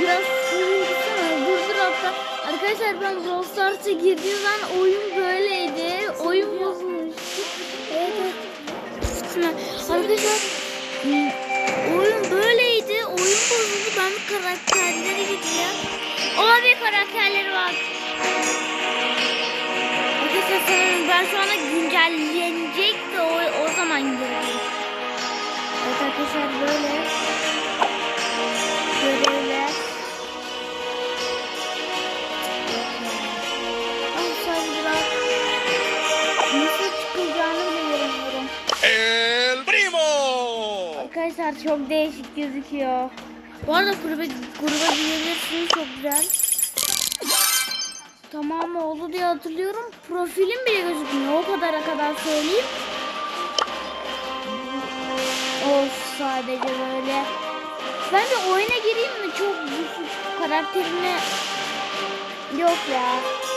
biraz sıkıntısana. Durdur hatta. Arkadaşlar ben Brawl Stars'a girdiğim zaman oyun böyleydi. Oyun bozulmuştu. Evet Arkadaşlar hmm, oyun böyleydi. Oyun bozuldu. Ben karakterlere gideceğim. Ona bir karakterleri var. Arkadaşlar ben şu anda güncellenecek de o, o zaman gireceğim. Evet arkadaşlar Arkadaşlar çok değişik gözüküyor. Bu arada gruba, gruba girebilirsiniz çok güzel. Tamam oldu diye hatırlıyorum. Profilim bile gözükmüyor. O kadara kadar söyleyeyim. Of sadece böyle. Ben de oyuna gireyim mi? Çok düşük karakterine yok ya.